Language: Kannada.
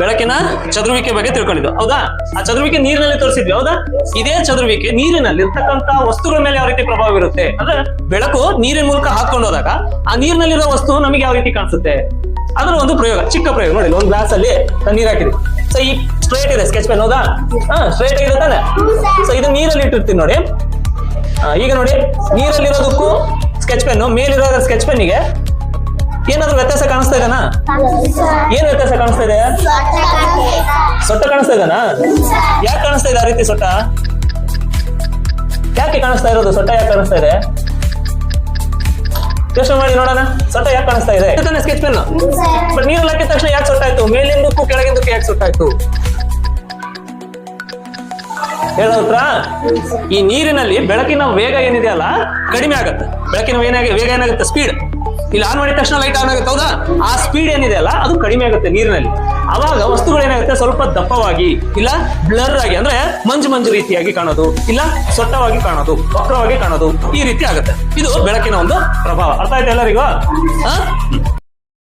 ಬೆಳಕಿನ ಚದುರುವಿಕೆ ಬಗ್ಗೆ ತಿಳ್ಕೊಂಡಿದ್ದು. ಹೌದಾ? ಆ ಚದುರುವಿಕೆ ನೀರಿನಲ್ಲಿ ತೋರಿಸಿದ್ವಿ, ಹೌದಾ? ಇದೇ ಚದುರುವಿಕೆ ನೀರಿನಲ್ಲಿ ಇರ್ತಕ್ಕಂತ ವಸ್ತುಗಳ ಮೇಲೆ ಯಾವ ರೀತಿ ಪ್ರಭಾವ ಬೀರುತ್ತೆ? ಅಂದ್ರೆ ಬೆಳಕು ನೀರಿನ ಮೂಲಕ ಹಾಕೊಂಡು ಹೋದಾಗ ಆ ನೀರಿನಲ್ಲಿರೋ ವಸ್ತು ನಮಗೆ ಯಾವ ರೀತಿ ಕಾಣಿಸುತ್ತೆ? ಅದರ ಒಂದು ಪ್ರಯೋಗ, ಚಿಕ್ಕ ಪ್ರಯೋಗ. ನೋಡಿ ಒಂದು ಗ್ಲಾಸ್ ಅಲ್ಲಿ ನೀರ್ ಹಾಕಿದ್ವಿ ಸೊ ಈ ಸ್ಟ್ರೇಟ್ ಇದೆ ಸ್ಕೆಚ್ ಪೆನ್ ಹೌದಾ? ಸ್ಟ್ರೇಟ್ ಆಗಿದೆ ತಾನೆ? ಸೊ ಇದು ನೀರಲ್ಲಿ ಇಟ್ಟಿರ್ತೀನಿ ನೋಡಿ. ಈಗ ನೋಡಿ, ನೀರಲ್ಲಿರೋದಕ್ಕೂ ಸ್ಕೆಚ್ ಪೆನ್ ಮೇಲಿರೋ ಸ್ಕೆಚ್ ಪೆನ್ನಿಗೆ ಏನಾದ್ರು ವ್ಯತ್ಯಾಸ ಕಾಣಿಸ್ತಾ ಇದೇನಾ ಏನ್ ವ್ಯತ್ಯಾಸ ಕಾಣಿಸ್ತಾ ಇದೆ? ಸೊಟ್ಟ ಕಾಣಿಸ್ತಾ ಇದೆನಾ ಯಾಕೆ ಕಾಣಿಸ್ತಾ ಇದೆ ಆ ರೀತಿ ಸೊಟ್ಟ? ಯಾಕೆ ಕಾಣಿಸ್ತಾ ಇರೋದು? ಸೊಟ್ಟ ಯಾಕೆ ಕಾಣಿಸ್ತಾ ಇದೆ? ಯೋಚನೆ ಮಾಡಿ ನೋಡೋಣ. ಸೊಟ್ಟ ಯಾಕೆ ಕಾಣಿಸ್ತಾ ಇದೆ? ಸ್ಕೆಚ್ ಪೆನ್ ಬಟ್ ನೀರು ಹಾಕಿದ ತಕ್ಷಣ ಯಾಕೆ ಸೊಟ್ಟಾಯ್ತು ಮೇಲಿಂದಕ್ಕೂ ಕೆಳಗಿಂದಕ್ಕೂ ಯಾಕೆ ಸೊಟ್ಟಾಯ್ತು ಉತ್ತರ ಈ ನೀರಿನಲ್ಲಿ ಬೆಳಕಿನ ವೇಗ ಏನಿದೆ ಅಲ್ಲ ಕಡಿಮೆ ಆಗುತ್ತೆ. ಬೆಳಕಿನ ವೇಗ ಏನಾಗುತ್ತೆ? ಸ್ಪೀಡ್ ಇಲ್ಲಿ ಆನ್ ಮಾಡಿದ ತಕ್ಷಣ ಲೈಟ್ ಆನ್ ಆಗುತ್ತೆ, ಹೌದಾ? ಆ ಸ್ಪೀಡ್ ಏನಿದೆ ಅಲ್ಲ, ಅದು ಕಡಿಮೆ ಆಗುತ್ತೆ ನೀರಿನಲ್ಲಿ. ಅವಾಗ ವಸ್ತುಗಳು ಏನಾಗುತ್ತೆ, ಸ್ವಲ್ಪ ದಪ್ಪವಾಗಿ, ಇಲ್ಲ ಬ್ಲರ್ ಆಗಿ, ಅಂದ್ರೆ ಮಂಜು ಮಂಜು ರೀತಿಯಾಗಿ ಕಾಣೋದು, ಇಲ್ಲ ಸೊಟ್ಟವಾಗಿ ಕಾಣೋದು, ವಕ್ರವಾಗಿ ಕಾಣೋದು ಈ ರೀತಿ ಆಗುತ್ತೆ. ಇದು ಬೆಳಕಿನ ಒಂದು ಪ್ರಭಾವ. ಅರ್ಥ ಆಯ್ತಾ ಎಲ್ಲರಿಗೂ?